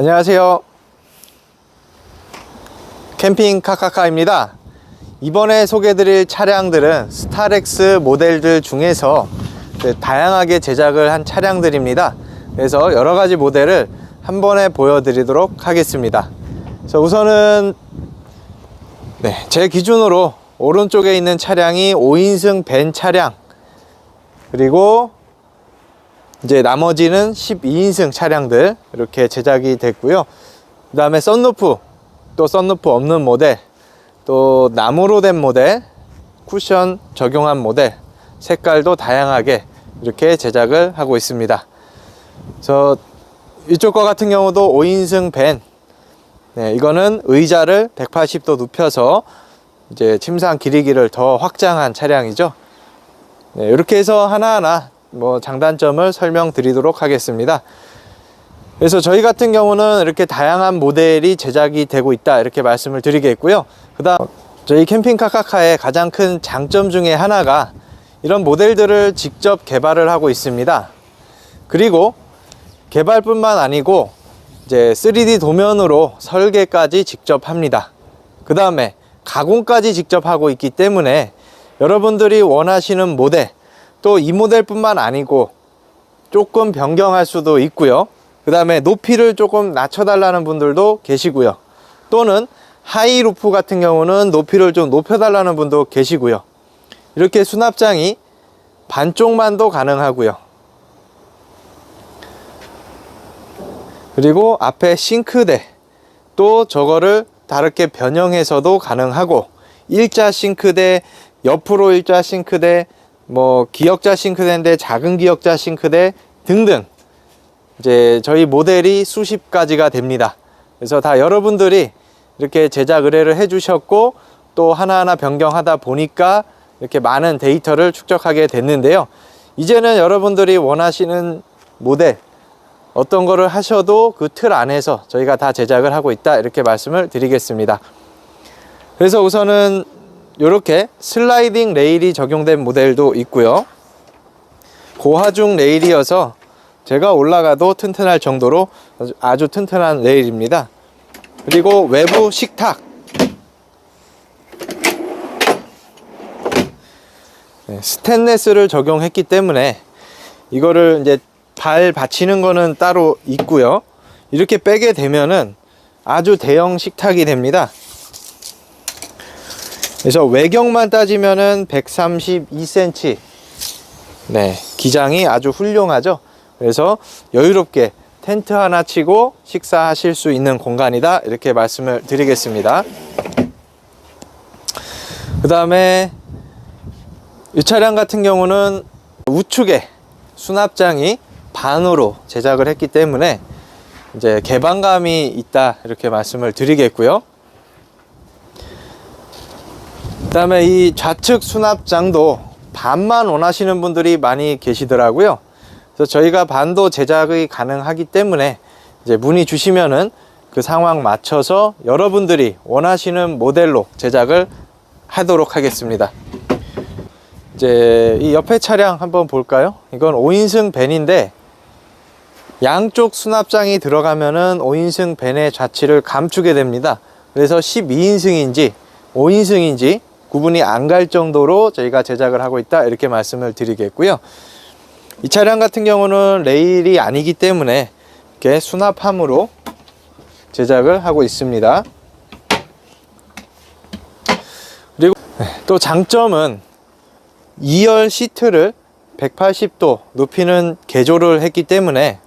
안녕하세요. 캠핑 카카카입니다. 이번에 소개드릴 차량들은 스타렉스 모델들 중에서 다양하게 제작을 한 차량들입니다. 그래서 여러 가지 모델을 한 번에 보여드리도록 하겠습니다. 자, 우선은 네, 제 기준으로 오른쪽에 있는 차량이 5인승 벤 차량 그리고 이제 나머지는 12인승 차량들 이렇게 제작이 됐고요. 그 다음에 썬루프, 또 썬루프 없는 모델, 또 나무로 된 모델, 쿠션 적용한 모델, 색깔도 다양하게 이렇게 제작을 하고 있습니다. 저 이쪽 거 같은 경우도 5인승 밴, 네, 이거는 의자를 180도 눕혀서 이제 침상 길이기를 더 확장한 차량이죠. 네, 이렇게 해서 하나하나 뭐 장단점을 설명드리도록 하겠습니다. 그래서 저희 같은 경우는 이렇게 다양한 모델이 제작이 되고 있다 이렇게 말씀을 드리겠고요. 그다음 저희 캠핑 카카카의 가장 큰 장점 중에 하나가 이런 모델들을 직접 개발을 하고 있습니다. 그리고 개발뿐만 아니고 이제 3D 도면으로 설계까지 직접 합니다. 그 다음에 가공까지 직접 하고 있기 때문에 여러분들이 원하시는 모델 또 이 모델뿐만 아니고 조금 변경할 수도 있고요. 그 다음에 높이를 조금 낮춰 달라는 분들도 계시고요. 또는 하이 루프 같은 경우는 높이를 좀 높여 달라는 분도 계시고요. 이렇게 수납장이 반쪽만도 가능하고요. 그리고 앞에 싱크대 또 저거를 다르게 변형해서도 가능하고 일자 싱크대 옆으로 일자 싱크대 뭐 기역자 싱크대인데 작은 기역자 싱크대 등등 이제 저희 모델이 수십 가지가 됩니다. 그래서 다 여러분들이 이렇게 제작 의뢰를 해 주셨고 또 하나하나 변경하다 보니까 이렇게 많은 데이터를 축적하게 됐는데요. 이제는 여러분들이 원하시는 모델 어떤 거를 하셔도 그 틀 안에서 저희가 다 제작을 하고 있다 이렇게 말씀을 드리겠습니다. 그래서 우선은 이렇게 슬라이딩 레일이 적용된 모델도 있고요. 고하중 레일이어서 제가 올라가도 튼튼할 정도로 아주, 튼튼한 레일입니다. 그리고 외부 식탁. 네, 스테인레스를 적용했기 때문에 이거를 이제 발 받치는 거는 따로 있고요. 이렇게 빼게 되면은 아주 대형 식탁이 됩니다. 그래서 외경만 따지면은 132cm. 네, 기장이 아주 훌륭하죠. 그래서 여유롭게 텐트 하나 치고 식사하실 수 있는 공간이다. 이렇게 말씀을 드리겠습니다. 그 다음에 이 차량 같은 경우는 우측에 수납장이 반으로 제작을 했기 때문에 이제 개방감이 있다 이렇게 말씀을 드리겠고요. 그 다음에 이 좌측 수납장도 반만 원하시는 분들이 많이 계시더라고요. 그래서 저희가 반도 제작이 가능하기 때문에 이제 문의 주시면은 그 상황 맞춰서 여러분들이 원하시는 모델로 제작을 하도록 하겠습니다. 이제 이 옆에 차량 한번 볼까요? 이건 5인승 밴인데 양쪽 수납장이 들어가면은 5인승 밴의 좌치를 감추게 됩니다. 그래서 12인승인지 5인승인지 구분이 안 갈 정도로 저희가 제작을 하고 있다 이렇게 말씀을 드리겠고요. 이 차량 같은 경우는 레일이 아니기 때문에 이렇게 수납함으로 제작을 하고 있습니다. 그리고 또 장점은 2열 시트를 180도 높이는 개조를 했기 때문에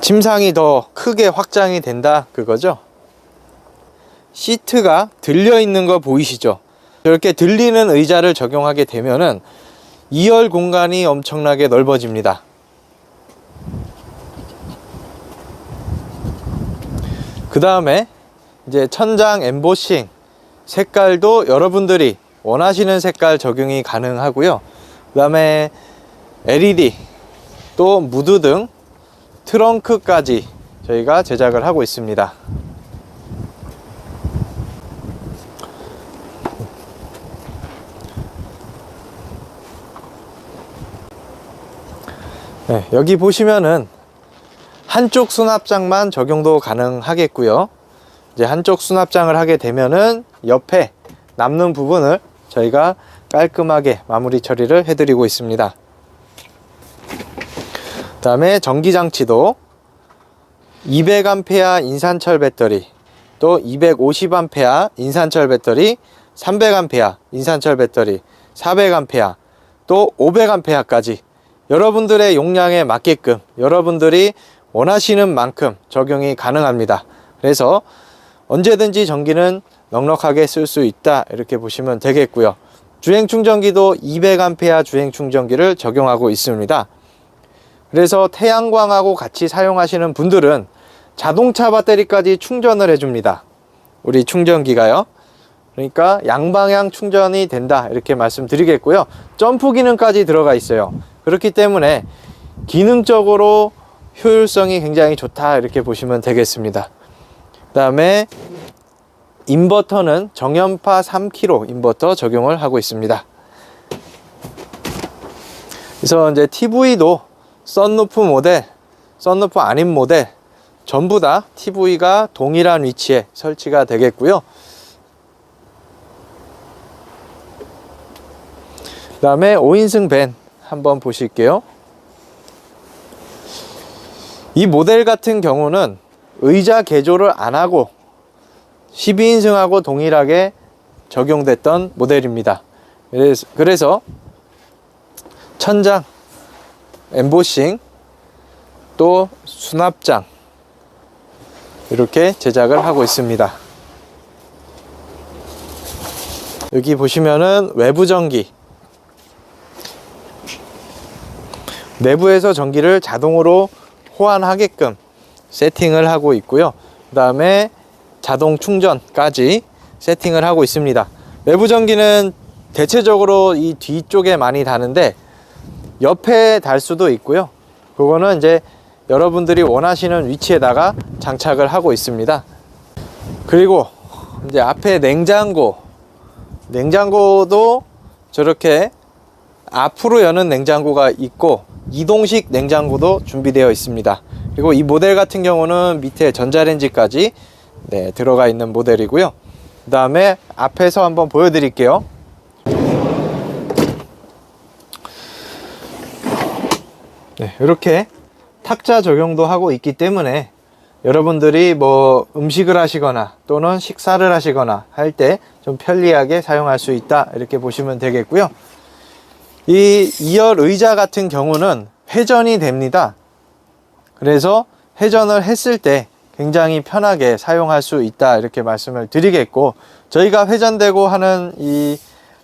침상이 더 크게 확장이 된다 그거죠. 시트가 들려 있는 거 보이시죠? 이렇게 들리는 의자를 적용하게 되면은 2열 공간이 엄청나게 넓어집니다. 그 다음에 이제 천장 엠보싱 색깔도 여러분들이 원하시는 색깔 적용이 가능하고요. 그 다음에 LED 또 무드 등 트렁크까지 저희가 제작을 하고 있습니다. 네, 여기 보시면은 한쪽 수납장만 적용도 가능하겠고요. 이제 한쪽 수납장을 하게 되면은 옆에 남는 부분을 저희가 깔끔하게 마무리 처리를 해드리고 있습니다. 그 다음에 전기장치도 200A 인산철 배터리, 또 250A 인산철 배터리, 300A 인산철 배터리, 400A, 또 500A까지 여러분들의 용량에 맞게끔 여러분들이 원하시는 만큼 적용이 가능합니다. 그래서 언제든지 전기는 넉넉하게 쓸 수 있다 이렇게 보시면 되겠고요. 주행 충전기도 200A 주행 충전기를 적용하고 있습니다. 그래서 태양광하고 같이 사용하시는 분들은 자동차 배터리까지 충전을 해줍니다. 우리 충전기가요. 그러니까 양방향 충전이 된다 이렇게 말씀드리겠고요. 점프 기능까지 들어가 있어요. 그렇기 때문에 기능적으로 효율성이 굉장히 좋다 이렇게 보시면 되겠습니다. 그 다음에 인버터는 정연파 3kg 인버터 적용을 하고 있습니다. 그래서 이제 TV도 썬루프 모델, 썬루프 아닌 모델 전부 다 TV가 동일한 위치에 설치가 되겠고요. 그 다음에 5인승 밴 한번 보실게요. 이 모델 같은 경우는 의자 개조를 안 하고 12인승하고 동일하게 적용됐던 모델입니다. 그래서, 천장, 엠보싱, 또 수납장 이렇게 제작을 하고 있습니다. 여기 보시면은 외부 전기 내부에서 전기를 자동으로 호환하게끔 세팅을 하고 있고요. 그 다음에 자동 충전까지 세팅을 하고 있습니다. 외부 전기는 대체적으로 이 뒤쪽에 많이 다는데 옆에 달 수도 있고요. 그거는 이제 여러분들이 원하시는 위치에다가 장착을 하고 있습니다. 그리고 이제 앞에 냉장고, 냉장고도 저렇게 앞으로 여는 냉장고가 있고 이동식 냉장고도 준비되어 있습니다. 그리고 이 모델 같은 경우는 밑에 전자레인지까지 네, 들어가 있는 모델이고요. 그 다음에 앞에서 한번 보여드릴게요. 네, 이렇게 탁자 적용도 하고 있기 때문에 여러분들이 뭐 음식을 하시거나 또는 식사를 하시거나 할 때 좀 편리하게 사용할 수 있다 이렇게 보시면 되겠고요. 이 2열 의자 같은 경우는 회전이 됩니다. 그래서 회전을 했을 때 굉장히 편하게 사용할 수 있다 이렇게 말씀을 드리겠고 저희가 회전되고 하는 이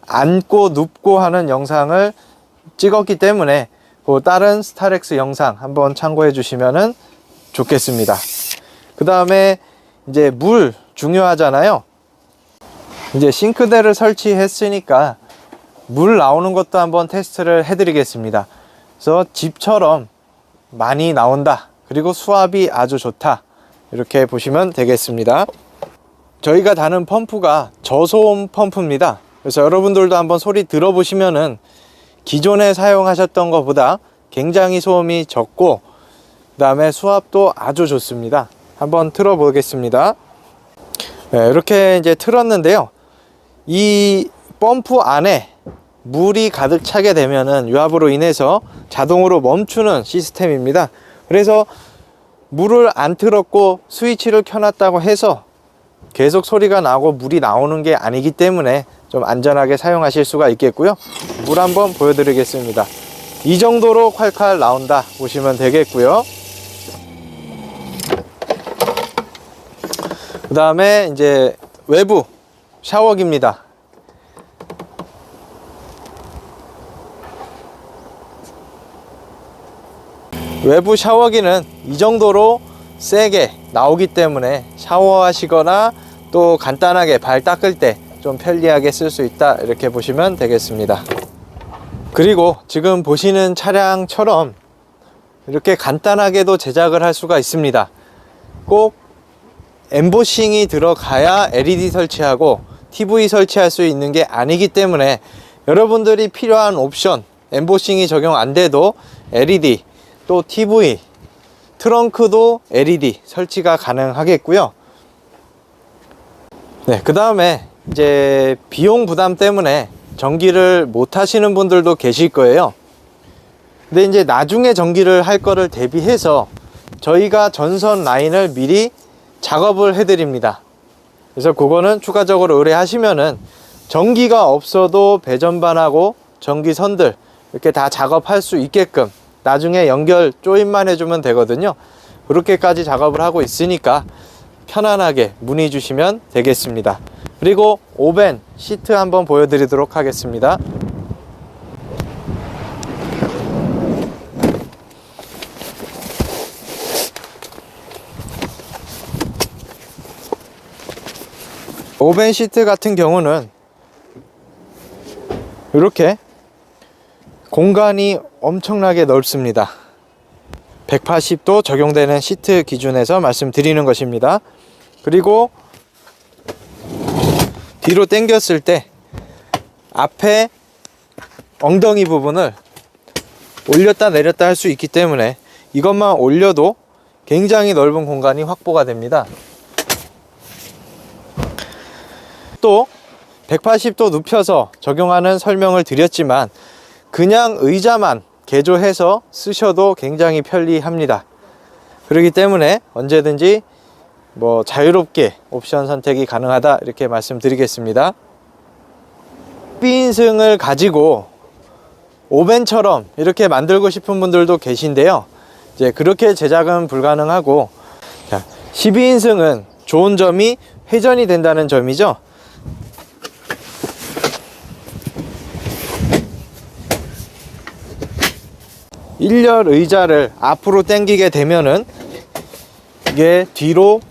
앉고 눕고 하는 영상을 찍었기 때문에 그 다른 스타렉스 영상 한번 참고해 주시면 좋겠습니다. 그 다음에 이제 물 중요하잖아요. 이제 싱크대를 설치했으니까 물 나오는 것도 한번 테스트를 해드리겠습니다. 그래서 집처럼 많이 나온다. 그리고 수압이 아주 좋다. 이렇게 보시면 되겠습니다. 저희가 다는 펌프가 저소음 펌프입니다. 그래서 여러분들도 한번 소리 들어보시면은 기존에 사용하셨던 것보다 굉장히 소음이 적고 그 다음에 수압도 아주 좋습니다. 한번 틀어 보겠습니다. 네, 이렇게 이제 틀었는데요. 이 펌프 안에 물이 가득 차게 되면은 유압으로 인해서 자동으로 멈추는 시스템입니다. 그래서 물을 안 틀었고 스위치를 켜놨다고 해서 계속 소리가 나고 물이 나오는 게 아니기 때문에 좀 안전하게 사용하실 수가 있겠고요. 물 한번 보여드리겠습니다. 이 정도로 콸콸 나온다 보시면 되겠고요. 그 다음에 이제 외부 샤워기입니다. 외부 샤워기는 이 정도로 세게 나오기 때문에 샤워하시거나 또 간단하게 발 닦을 때 좀 편리하게 쓸 수 있다 이렇게 보시면 되겠습니다. 그리고 지금 보시는 차량처럼 이렇게 간단하게도 제작을 할 수가 있습니다. 꼭 엠보싱이 들어가야 LED 설치하고 TV 설치할 수 있는 게 아니기 때문에 여러분들이 필요한 옵션 엠보싱이 적용 안 돼도 LED 또 TV 트렁크도 LED 설치가 가능하겠고요. 네, 그 다음에 이제 비용 부담 때문에 전기를 못 하시는 분들도 계실 거예요. 근데 이제 나중에 전기를 할 거를 대비해서 저희가 전선 라인을 미리 작업을 해드립니다. 그래서 그거는 추가적으로 의뢰하시면은 전기가 없어도 배전반하고 전기선들 이렇게 다 작업할 수 있게끔 나중에 연결 조인만 해주면 되거든요. 그렇게까지 작업을 하고 있으니까 편안하게 문의 주시면 되겠습니다. 그리고 오벤 시트 한번 보여드리도록 하겠습니다. 오벤 시트 같은 경우는 이렇게 공간이 엄청나게 넓습니다. 180도 적용되는 시트 기준에서 말씀드리는 것입니다. 그리고 뒤로 당겼을 때 앞에 엉덩이 부분을 올렸다 내렸다 할 수 있기 때문에 이것만 올려도 굉장히 넓은 공간이 확보가 됩니다. 또 180도 눕혀서 적용하는 설명을 드렸지만 그냥 의자만 개조해서 쓰셔도 굉장히 편리합니다. 그렇기 때문에 언제든지 뭐 자유롭게 옵션 선택이 가능하다 이렇게 말씀드리겠습니다. B인승을 가지고 오벤처럼 이렇게 만들고 싶은 분들도 계신데요. 이제 그렇게 제작은 불가능하고 자, 12인승은 좋은 점이 회전이 된다는 점이죠. 일렬 의자를 앞으로 당기게 되면은 이게 뒤로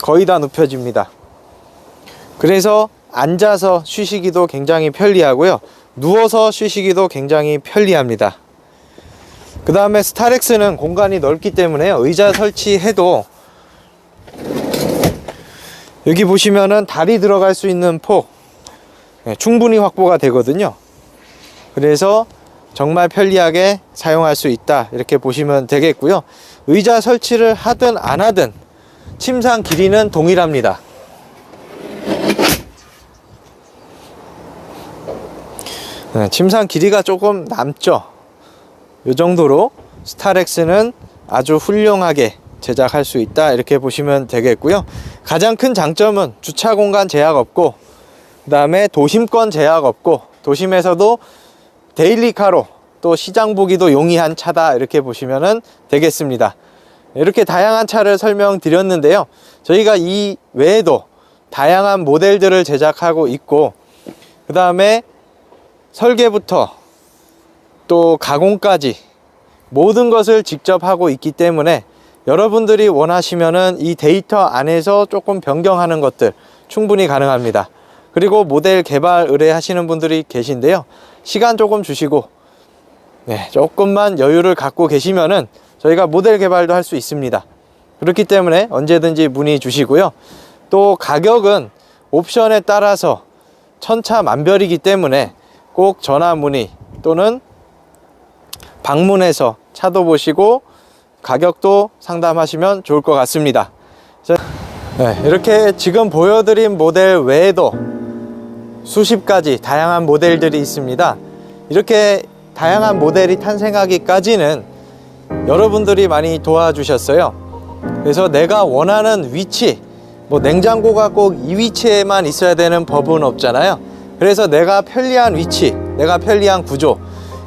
거의 다 눕혀집니다. 그래서 앉아서 쉬시기도 굉장히 편리하고요. 누워서 쉬시기도 굉장히 편리합니다. 그 다음에 스타렉스는 공간이 넓기 때문에 의자 설치해도 여기 보시면은 다리 들어갈 수 있는 폭 네, 충분히 확보가 되거든요. 그래서 정말 편리하게 사용할 수 있다. 이렇게 보시면 되겠고요. 의자 설치를 하든 안 하든 침상 길이는 동일합니다. 네, 침상 길이가 조금 남죠. 이 정도로 스타렉스는 아주 훌륭하게 제작할 수 있다. 이렇게 보시면 되겠고요. 가장 큰 장점은 주차 공간 제약 없고 그 다음에 도심권 제약 없고 도심에서도 데일리카로 또 시장 보기도 용이한 차다 이렇게 보시면 되겠습니다. 이렇게 다양한 차를 설명드렸는데요. 저희가 이 외에도 다양한 모델들을 제작하고 있고 그 다음에 설계부터 또 가공까지 모든 것을 직접 하고 있기 때문에 여러분들이 원하시면은 이 데이터 안에서 조금 변경하는 것들 충분히 가능합니다. 그리고 모델 개발 의뢰하시는 분들이 계신데요 시간 조금 주시고 네, 조금만 여유를 갖고 계시면은 저희가 모델 개발도 할 수 있습니다. 그렇기 때문에 언제든지 문의 주시고요. 또 가격은 옵션에 따라서 천차만별이기 때문에 꼭 전화 문의 또는 방문해서 차도 보시고 가격도 상담하시면 좋을 것 같습니다. 네, 이렇게 지금 보여드린 모델 외에도 수십 가지 다양한 모델들이 있습니다. 이렇게 다양한 모델이 탄생하기까지는 여러분들이 많이 도와주셨어요. 그래서 내가 원하는 위치, 뭐 냉장고가 꼭 이 위치에만 있어야 되는 법은 없잖아요. 그래서 내가 편리한 위치, 내가 편리한 구조,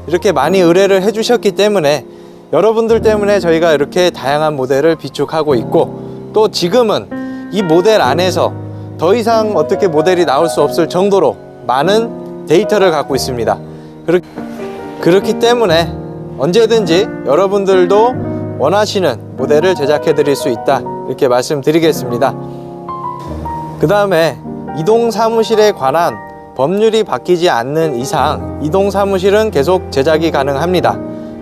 이렇게 많이 의뢰를 해주셨기 때문에 여러분들 때문에 저희가 이렇게 다양한 모델을 비축하고 있고 또 지금은 이 모델 안에서 더 이상 어떻게 모델이 나올 수 없을 정도로 많은 데이터를 갖고 있습니다. 그렇, 그렇기 때문에 언제든지 여러분들도 원하시는 모델을 제작해 드릴 수 있다. 이렇게 말씀드리겠습니다. 그 다음에 이동 사무실에 관한 법률이 바뀌지 않는 이상 이동 사무실은 계속 제작이 가능합니다.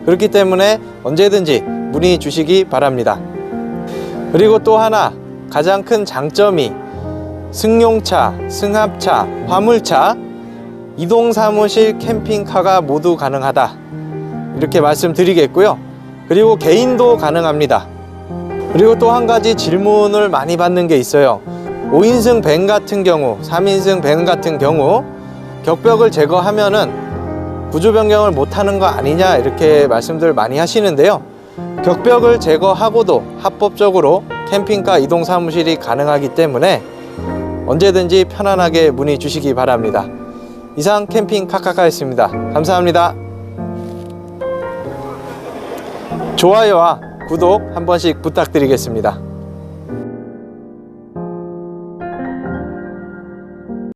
그렇기 때문에 언제든지 문의 주시기 바랍니다. 그리고 또 하나 가장 큰 장점이 승용차, 승합차, 화물차, 이동 사무실 캠핑카가 모두 가능하다. 이렇게 말씀드리겠고요. 그리고 개인도 가능합니다. 그리고 또 한 가지 질문을 많이 받는 게 있어요. 5인승 밴 같은 경우, 3인승 밴 같은 경우 격벽을 제거하면은 구조 변경을 못 하는 거 아니냐 이렇게 말씀들 많이 하시는데요. 격벽을 제거하고도 합법적으로 캠핑카 이동 사무실이 가능하기 때문에 언제든지 편안하게 문의 주시기 바랍니다. 이상 캠핑 카카카였습니다. 감사합니다. 좋아요와 구독 한 번씩 부탁드리겠습니다.